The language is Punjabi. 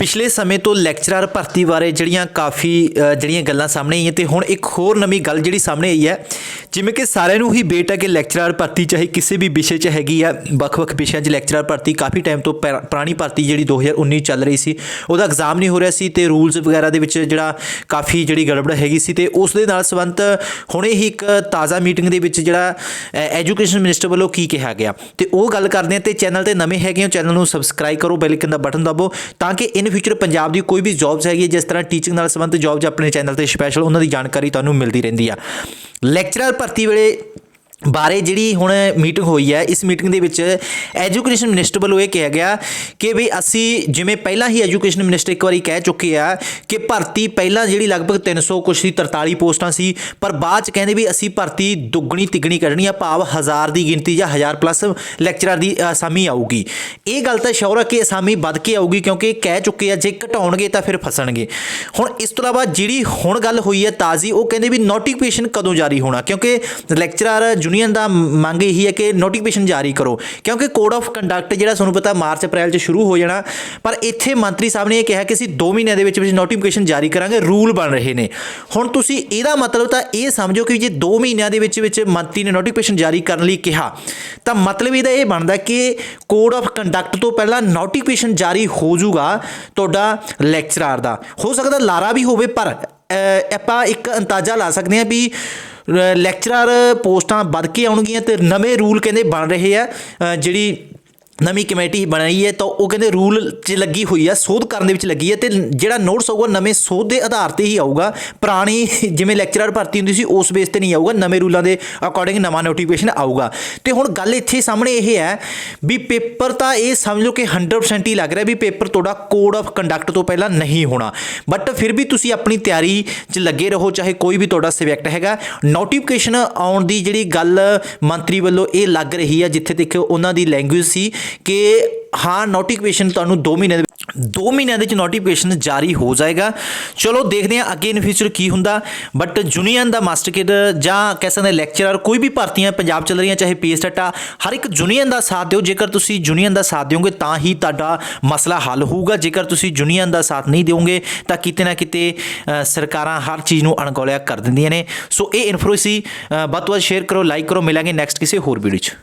ਪਿਛਲੇ ਸਮੇਂ ਤੋਂ ਲੈਕਚਰਰ ਭਰਤੀ ਬਾਰੇ ਜਿਹੜੀਆਂ ਕਾਫੀ ਜਿਹੜੀਆਂ ਗੱਲਾਂ ਸਾਹਮਣੇ ਆਈਆਂ ਤੇ ਹੁਣ ਇੱਕ ਹੋਰ ਨਵੀਂ ਗੱਲ ਜਿਹੜੀ ਸਾਹਮਣੇ ਆਈ ਹੈ, ਜਿਵੇਂ ਕਿ ਸਾਰਿਆਂ ਨੂੰ ਹੀ ਬੇਟ ਹੈ ਕਿ ਲੈਕਚਰਰ ਭਰਤੀ ਚਾਹੇ ਕਿਸੇ ਵੀ ਵਿਸ਼ੇ 'ਚ ਹੈਗੀ ਆ, ਵੱਖ-ਵੱਖ ਵਿਸ਼ਿਆਂ 'ਚ ਲੈਕਚਰਰ ਭਰਤੀ ਕਾਫੀ ਟਾਈਮ ਤੋਂ ਪੁਰਾ- ਪੁਰਾਣੀ ਭਰਤੀ ਜਿਹੜੀ 2019 ਚੱਲ ਰਹੀ ਸੀ, ਉਹਦਾ ਐਗਜ਼ਾਮ ਨਹੀਂ ਹੋ ਰਿਹਾ ਸੀ ਤੇ ਰੂਲਸ ਵਗੈਰਾ ਦੇ ਵਿੱਚ ਜਿਹੜਾ ਕਾਫੀ ਜਿਹੜੀ ਗੜਬੜ ਹੈਗੀ ਸੀ ਤੇ ਉਸ ਦੇ ਨਾਲ ਸੰਬੰਧ ਹੁਣੇ ਹੀ ਇੱਕ ਤਾਜ਼ਾ ਮੀਟਿੰਗ ਦੇ ਵਿੱਚ ਜਿਹੜਾ ਐਜੂਕੇਸ਼ਨ ਮਿਨਿਸਟਰ ਵੱਲੋਂ ਕੀ ਕਿਹਾ ਗਿਆ। ਤੇ ਉਹ ਗੱਲ ਕਰਦੇ ਹਾਂ ਤੇ ਚੈਨਲ ਤੇ ਨਵੇਂ ਹੈਗੇ ਹੋ, ਚੈਨਲ ਨੂੰ ਸਬਸਕ੍ਰਾਈਬ ਕਰੋ ਬੈਲ ਆਈਕਨ ਦਾ ਬਟਨ ਦਬਾਓ ਤਾਂ ਕਿ ਇਨ ਫਿਊਚਰ ਪੰਜਾਬ ਦੀ ਕੋਈ ਵੀ ਜੌਬਸ ਹੈਗੀ ਹੈ, ਜਿਸ ਤਰ੍ਹਾਂ ਟੀਚਿੰਗ ਨਾਲ ਸੰਬੰਧਿਤ ਜੌਬਸ ਆਪਣੇ ਚੈਨਲ ਤੇ ਸਪੈਸ਼ਲ ਉਹਨਾਂ ਦੀ ਜਾਣਕਾਰੀ ਤੁਹਾਨੂੰ ਮਿਲਦੀ ਰਹਿੰਦੀ ਆ। ਲੈਕਚਰਰ ਭਰਤੀ ਵੇਲੇ ਬਾਰੇ ਜਿਹੜੀ ਹੁਣ ਮੀਟਿੰਗ ਹੋਈ ਹੈ, ਇਸ ਮੀਟਿੰਗ ਦੇ ਵਿੱਚ ਐਜੂਕੇਸ਼ਨ ਮਿਨਿਸਟਰ ਵੱਲੋਂ ਇਹ ਕਿਹਾ ਗਿਆ ਕਿ ਵੀ ਅਸੀਂ ਜਿਵੇਂ ਪਹਿਲਾਂ ਹੀ ਐਜੂਕੇਸ਼ਨ ਮਿਨਿਸਟਰ ਇੱਕ ਵਾਰੀ ਕਹਿ ਚੁੱਕੇ ਆ ਕਿ ਭਰਤੀ ਪਹਿਲਾਂ ਜਿਹੜੀ ਲਗਭਗ 300 ਕੁਛ ਸੀ 43 ਪੋਸਟਾਂ ਸੀ, ਪਰ ਬਾਅਦ ਚ ਕਹਿੰਦੇ ਵੀ ਅਸੀਂ ਭਰਤੀ ਦੁੱਗਣੀ ਤਿੱਗਣੀ ਕਰਨੀ ਆ, ਭਾਵ ਹਜ਼ਾਰ ਦੀ ਗਿਣਤੀ ਜਾਂ ਹਜ਼ਾਰ ਪਲੱਸ ਲੈਕਚਰਰ ਦੀ ਅਸਾਮੀ ਆਊਗੀ। ਇਹ ਗੱਲ ਤਾਂ ਸ਼ੌਰ ਹੈ ਕਿ ਅਸਾਮੀ ਵੱਧ ਕੇ ਆਊਗੀ ਕਿਉਂਕਿ ਕਹਿ ਚੁੱਕੇ ਆ ਜੇ ਘਟਾਉਣਗੇ ਤਾਂ ਫਿਰ ਫਸਣਗੇ। ਹੁਣ ਇਸ ਤੋਂ ਇਲਾਵਾ ਜਿਹੜੀ ਹੁਣ ਗੱਲ ਹੋਈ ਹੈ ਤਾਜ਼ੀ, ਉਹ ਕਹਿੰਦੇ ਵੀ ਨੋਟੀਫਿਕੇਸ਼ਨ ਕਦੋਂ ਜਾਰੀ ਹੋਣਾ, ਕਿਉਂਕਿ ਲੈਕਚਰਰ ਯੂਨੀਅਨ ਦਾ ਮੰਗ ਇਹੀ ਹੈ ਕਿ ਨੋਟੀਫਿਕੇਸ਼ਨ ਜਾਰੀ ਕਰੋ। ਕਿਉਂਕਿ ਕੋਡ ਆਫ ਕੰਡਕਟ ਜਿਹੜਾ ਤੁਹਾਨੂੰ ਪਤਾ ਮਾਰਚ, ਅਪ੍ਰੈਲ 'ਚ ਸ਼ੁਰੂ ਹੋ ਜਾਣਾ। ਪਰ ਇੱਥੇ ਮੰਤਰੀ ਸਾਹਿਬ ਨੇ ਇਹ ਕਿਹਾ ਕਿ ਅਸੀਂ 2 ਮਹੀਨਿਆਂ ਦੇ ਵਿੱਚ ਵਿੱਚ ਨੋਟੀਫਿਕੇਸ਼ਨ ਜਾਰੀ ਕਰਾਂਗੇ ਰੂਲ ਬਣ ਰਹੇ ਨੇ। ਹੁਣ ਤੁਸੀਂ ਇਹਦਾ ਮਤਲਬ ਤਾਂ ਇਹ ਸਮਝੋ ਕਿ ਜੇ 2 ਮਹੀਨਿਆਂ ਦੇ ਵਿੱਚ ਵਿੱਚ ਮੰਤਰੀ ਨੇ ਨੋਟੀਫਿਕੇਸ਼ਨ ਜਾਰੀ ਕਰਨ ਲਈ ਕਿਹਾ, ਤਾਂ ਮਤਲਬ ਇਹਦਾ ਇਹ ਬਣਦਾ ਕਿ ਕੋਡ ਆਫ ਕੰਡਕਟ ਤੋਂ ਪਹਿਲਾਂ ਨੋਟੀਫਿਕੇਸ਼ਨ ਜਾਰੀ ਹੋ ਜਾਊਗਾ ਤੁਹਾਡਾ ਲੈਕਚਰਾਰ ਦਾ। ਹੋ ਸਕਦਾ ਲਾਰਾ ਵੀ ਹੋਵੇ, ਪਰ ਆਪਾਂ ਇੱਕ ਅੰਦਾਜ਼ਾ ਲਾ ਸਕਦੇ ਹਾਂ ਵੀ ਲੈਕਚਰਰ ਪੋਸਟਾਂ ਵੱਧ ਕੇ ਆਉਣਗੀਆਂ ਤੇ ਨਵੇਂ ਰੂਲ ਕਹਿੰਦੇ ਬਣ ਰਹੇ ਆ ਜਿਹੜੀ ਨਵੀਂ ਕਮੇਟੀ ਬਣਾਈ ਹੈ, ਤਾਂ ਉਹ ਕਹਿੰਦੇ ਰੂਲ 'ਚ ਲੱਗੀ ਹੋਈ ਹੈ ਸੋਧ ਕਰਨ ਦੇ ਵਿੱਚ ਲੱਗੀ ਹੈ ਤੇ ਜਿਹੜਾ ਨੋਟਸ ਆਊਗਾ ਨਵੇਂ ਸੋਧ ਦੇ ਆਧਾਰ ਤੇ ਹੀ ਆਊਗਾ। ਪੁਰਾਣੀ ਜਿਵੇਂ ਲੈਕਚਰਰ ਭਰਤੀ ਹੁੰਦੀ ਸੀ, ਉਸ ਬੇਸ ਤੇ ਨਹੀਂ ਆਊਗਾ, ਨਵੇਂ ਰੂਲਾਂ ਦੇ ਅਕੋਰਡਿੰਗ ਨਵਾਂ ਨੋਟੀਫਿਕੇਸ਼ਨ ਆਊਗਾ। ਤੇ ਹੁਣ ਗੱਲ ਇੱਥੇ ਸਾਹਮਣੇ ਇਹ ਹੈ ਵੀ ਪੇਪਰ ਤਾਂ ਇਹ ਸਮਝ ਲਓ ਕਿ 100% ਹੀ ਲੱਗ ਰਿਹਾ ਵੀ ਪੇਪਰ ਤੁਹਾਡਾ ਕੋਡ ਆਫ ਕੰਡਕਟ ਤੋਂ ਪਹਿਲਾਂ ਨਹੀਂ ਹੋਣਾ। ਬਟ ਫਿਰ ਵੀ ਤੁਸੀਂ ਆਪਣੀ ਤਿਆਰੀ 'ਚ ਲੱਗੇ ਰਹੋ, ਚਾਹੇ ਕੋਈ ਵੀ ਤੁਹਾਡਾ ਸਬਜੈਕਟ ਹੈਗਾ। ਨੋਟੀਫਿਕੇਸ਼ਨ ਆਉਣ ਦੀ ਜਿਹੜੀ ਗੱਲ ਮੰਤਰੀ ਵੱਲੋਂ ਇਹ ਲੱਗ ਰਹੀ ਹੈ ਜਿੱਥੇ ਤੱਕ ਉਹਨਾਂ ਦੀ ਲੈਂਗੁਏਜ ਸੀ ਕਿ ਹਾਂ ਨੋਟੀਫਿਕੇਸ਼ਨ ਤੁਹਾਨੂੰ 2 ਮਹੀਨੇ ਦੇ 2 ਮਹੀਨਿਆਂ ਦੇ ਵਿੱਚ ਨੋਟੀਫਿਕੇਸ਼ਨ ਜਾਰੀ ਹੋ ਜਾਏਗਾ। ਚਲੋ, ਦੇਖਦੇ ਹਾਂ ਅੱਗੇ ਇਨ ਫਿਊਚਰ ਕੀ ਹੁੰਦਾ। ਬਟ ਯੂਨੀਅਨ ਦਾ ਮਾਸਟਰ ਕਿਡ ਜਾਂ ਕਹਿ ਸਕਦੇ ਲੈਕਚਰਰ ਕੋਈ ਵੀ ਭਰਤੀਆਂ ਪੰਜਾਬ ਚੱਲ ਰਹੀਆਂ, ਚਾਹੇ ਪੀਐਸ ਟਾਟਾ ਹਰ ਇੱਕ ਯੂਨੀਅਨ ਦਾ ਸਾਥ ਦਿਓ। ਜੇਕਰ ਤੁਸੀਂ ਯੂਨੀਅਨ ਦਾ ਸਾਥ ਦਿਓਗੇ, ਤਾਂ ਹੀ ਤੁਹਾਡਾ ਮਸਲਾ ਹੱਲ ਹੋਊਗਾ। ਜੇਕਰ ਤੁਸੀਂ ਯੂਨੀਅਨ ਦਾ ਸਾਥ ਨਹੀਂ ਦਿਓਗੇ, ਤਾਂ ਕਿਤੇ ਨਾ ਕਿਤੇ ਸਰਕਾਰਾਂ ਹਰ ਚੀਜ਼ ਨੂੰ ਅਣਗੌਲਿਆ ਕਰ ਦਿੰਦੀਆਂ ਨੇ। ਸੋ ਇਹ ਇਨਫੋ ਸੀ। ਵੱਧ ਤੋਂ ਵੱਧ ਸ਼ੇਅਰ ਕਰੋ ਲਾਈਕ ਕਰੋ। ਮਿਲਾਂਗੇ ਨੈਕਸਟ ਕਿਸੇ ਹੋਰ ਵੀਡੀਓ 'ਚ।